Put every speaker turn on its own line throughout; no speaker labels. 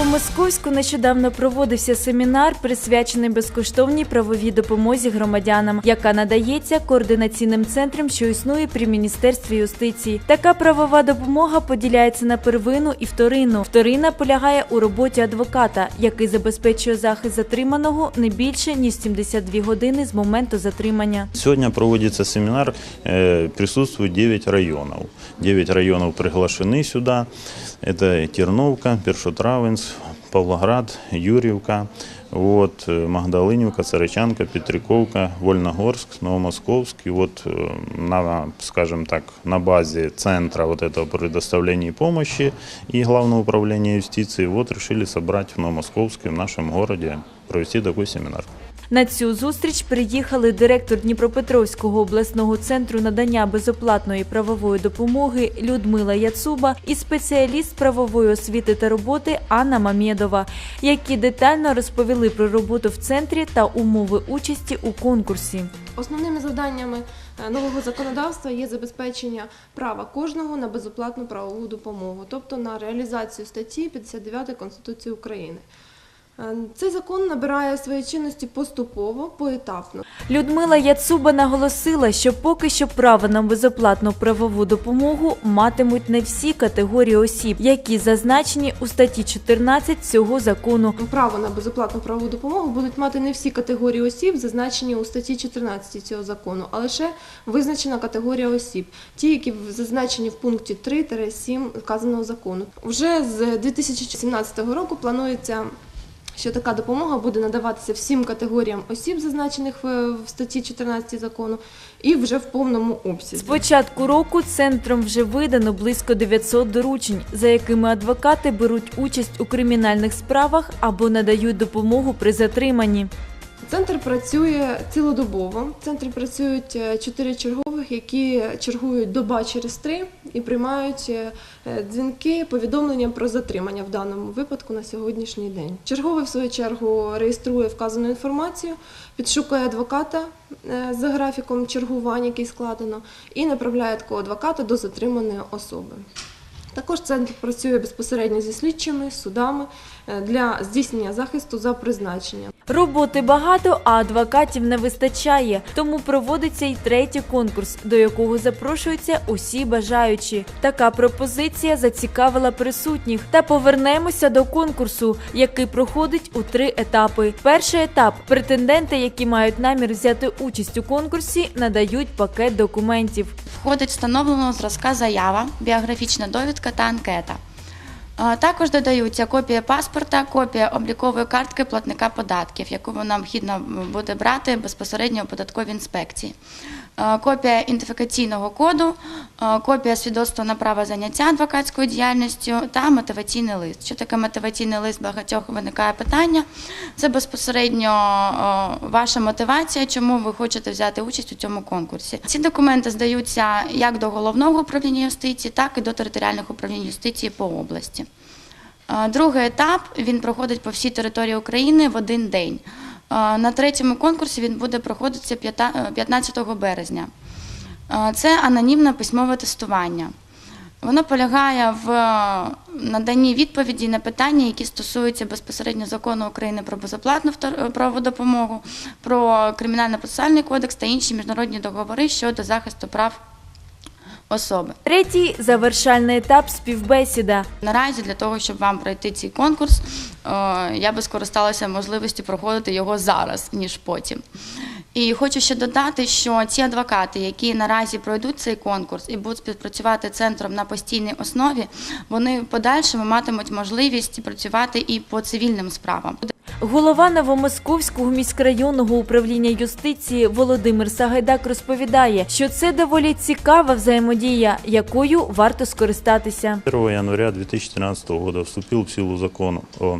Новомосковську нещодавно проводився семінар, присвячений безкоштовній правовій допомозі громадянам, яка надається координаційним центром, що існує при міністерстві юстиції. Така правова допомога поділяється на первинну і вторинну. Вторинна полягає у роботі адвоката, який забезпечує захист затриманого не більше ніж 72 години з моменту затримання.
Сегодня проводится семинар, э, присутствует 9 районов. 9 районов приглашены сюда. Это Терновка, Першотравенск, Павлоград, Юрьевка, вот, э, Магдалинівка, Царичанка, Петриковка, Вольногорск, Новомосковск. И вот э, на, скажем так, на базе центра вот этого предоставления помощи и Главного управления юстиции вот решили собрать в Новомосковске, в нашем городе, провести такой семинар.
На цю зустріч приїхали директор Дніпропетровського обласного центру надання безоплатної правової допомоги Людмила Яцуба і спеціаліст правової освіти та роботи Анна Мамєдова, які детально розповіли про роботу в центрі та умови участі у конкурсі.
Основними завданнями е, нового законодавства є забезпечення права кожного на безоплатну правову допомогу, тобто на реалізацію статті 59 Конституції України. Е, Цей закон набирає свої чинності поступово, поетапно.
Людмила Яцуба наголосила, що поки що право на безоплатну правову допомогу матимуть не всі категорії осіб, які зазначені у статті 14 цього закону.
Право на безоплатну правову допомогу будуть мати не всі категорії осіб, зазначені у статті 14 цього закону, а лише визначена категорія осіб, ті, які зазначені в пункті 3-7 вказаного закону. Вже з 2017 року планується. Що така допомога буде надаватися всім категоріям осіб, зазначених в, статті 14 закону, і вже в повному
З
обсязі.
початку року центром вже видано близько 900 доручень, за якими адвокати беруть участь у кримінальних справах або надають допомогу при затриманні.
Центр працює цілодобово. В центрі працюють е, чотири чергових, які чергують доба через три і приймають е, дзвінки, повідомлення про затримання в даному випадку на сьогоднішній день. Черговий, в свою чергу, реєструє вказану інформацію, підшукує адвоката е, за графіком чергувань, який складено, і направляє такого адвоката до затриманої особи. Також центр працює безпосередньо зі слідчими, судами для здійснення захисту за призначенням.
Роботи багато, а адвокатів не вистачає. Тому проводиться й третій конкурс, до якого запрошуються усі бажаючі. Така пропозиція зацікавила присутніх. Та повернемося до конкурсу, який проходить у три етапи. Перший етап претенденти, які мають намір взяти участь у конкурсі, надають пакет документів.
Входить встановленого зразка заява, біографічна довідка та анкета. Також додаються копія паспорта, копія облікової картки платника податків, яку нам вхідно буде брати безпосередньо у податковій інспекції. Е, Копія ідентифікаційного коду, е, копія свідоцтва на право заняття адвокатською діяльністю та мотиваційний лист. Що таке мотиваційний лист? Багатьох виникає питання. Це безпосередньо е, ваша мотивація, чому ви хочете взяти участь у цьому конкурсі. Ці документи здаються як до головного управління юстиції, так і до територіальних управлінь юстиції по області. Другий етап він проходить по всій території України в один день. Е, На третьому конкурсі він буде проходитися е, 15 березня. Е, Це анонімне письмове тестування. Воно полягає в е, наданні відповіді на питання, які стосуються безпосередньо закону України про безоплатну втор- правову допомогу, про кримінально-процесуальний кодекс та інші міжнародні договори щодо захисту прав особи.
Третій завершальний етап співбесіда.
Наразі для того, щоб вам пройти цей конкурс, е, я би скористалася можливістю проходити його зараз, ніж потім. І хочу ще додати, що ці адвокати, які наразі пройдуть цей конкурс і будуть співпрацювати центром на постійній основі, вони в подальшому матимуть можливість працювати і по цивільним справам.
Голова Новомосковського міськрайонного управління юстиції Володимир Сагайдак розповідає, що це доволі цікава взаємодія, якою варто скористатися.
1 января 2013 года вступил в силу закон о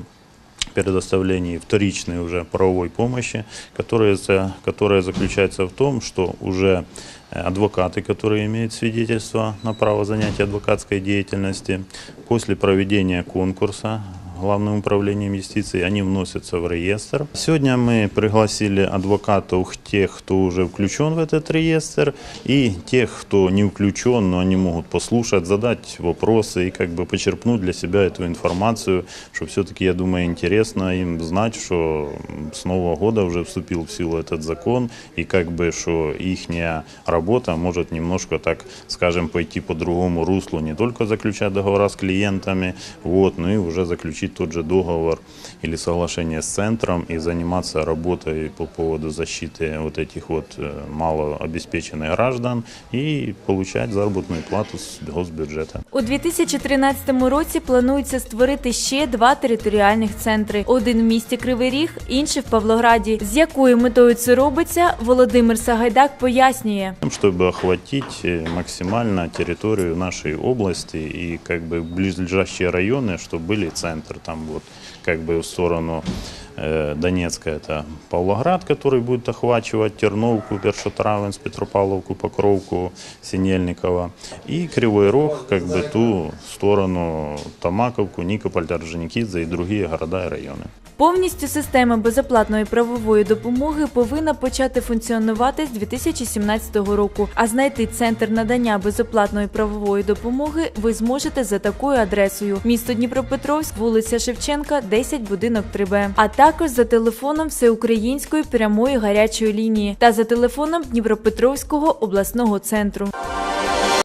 предоставлении вторичной уже правовой помощи, которая, за- которая заключается в том, что уже э, адвокаты, которые имеют свидетельство на право занятия адвокатской деятельности, после проведения конкурса Главным управлением юстиции, они вносятся в реестр. Сегодня мы пригласили адвокатов тех, кто уже включен в этот реестр, и тех, кто не включен, но они могут послушать, задать вопросы и как бы почерпнуть для себя эту информацию, что все-таки, я думаю, интересно им знать, что с Нового года уже вступил в силу этот закон, и как бы, что их работа может немножко, так скажем, пойти по другому руслу, не только заключать договора с клиентами, вот, но и уже заключить тот же договор или соглашение с центром и заниматься работой по поводу защиты вот этих вот э, малообеспеченных граждан и получать заработную плату с госбюджета.
У 2013 році планується створити ще два територіальних центри: один в місті Кривий Ріг, інший в Павлограді. З якою метою це робиться, Володимир Сагайдак пояснює.
чтобы охватить э, максимально территорию нашей области и как бы близлежащие районы, чтобы были центр там вот как бы в сторону э, Донецка это Павлоград, который будет охвачивать Терновку, Першотравенс, Петропавловку, Покровку, Синельникова и Кривой Рог, как бы ту сторону Тамаковку, Никополь, Орджоникидзе и другие города и районы.
Повністю система безоплатної правової допомоги повинна почати функціонувати з 2017 року. А знайти центр надання безоплатної правової допомоги ви зможете за такою адресою: місто Дніпропетровськ, вулиця Шевченка, 10, будинок 3Б, а також за телефоном всеукраїнської прямої гарячої лінії та за телефоном Дніпропетровського обласного центру.